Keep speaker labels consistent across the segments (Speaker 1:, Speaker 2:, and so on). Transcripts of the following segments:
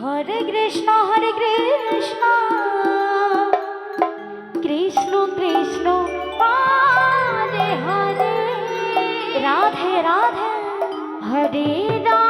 Speaker 1: Hare Krishna Hare Krishna. Krishna Krishna Hare Hare Radhe Radhe. Hare Radhe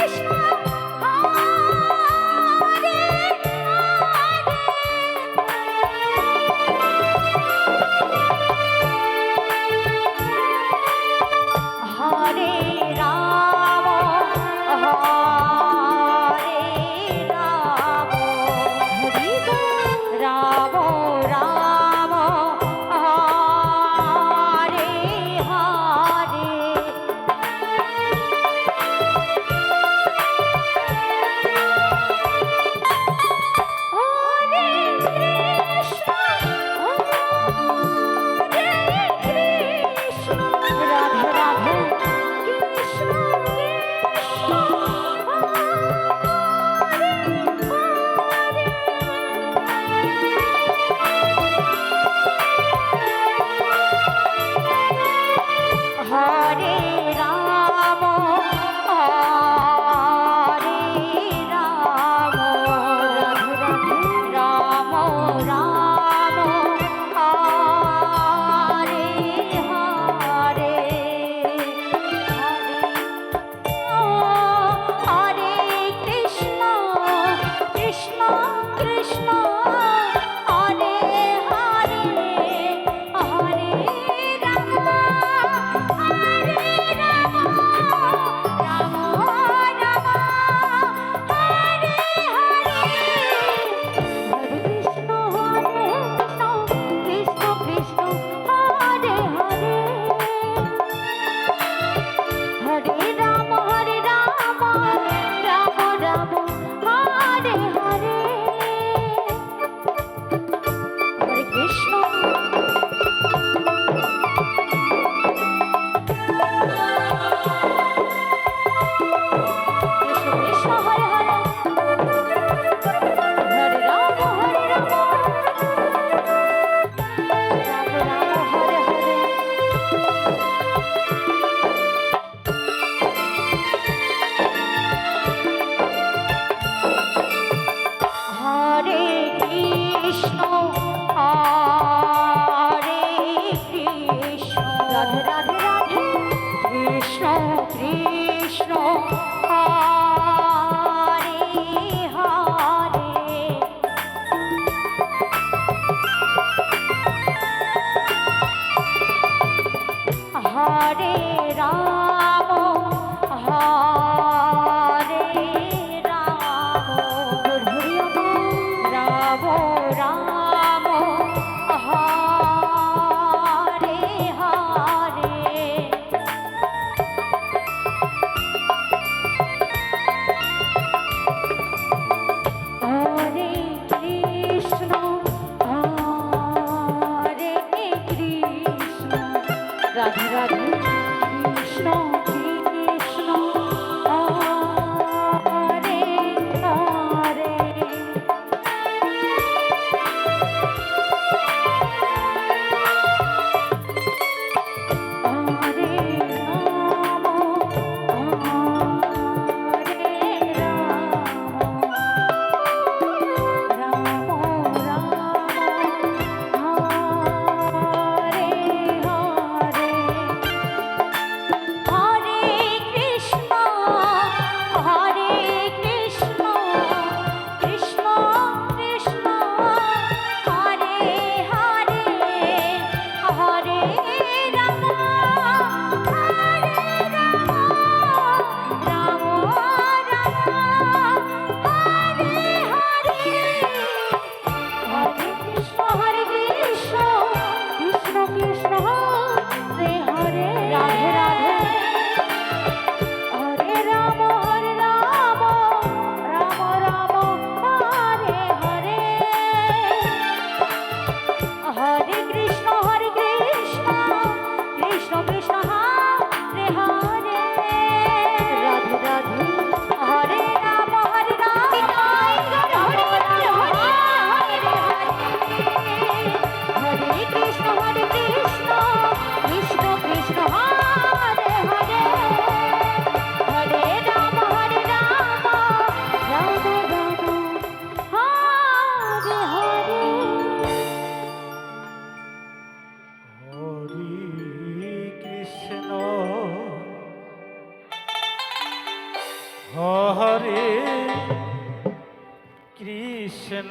Speaker 1: Krishna Krishna Hare
Speaker 2: Hare Krishna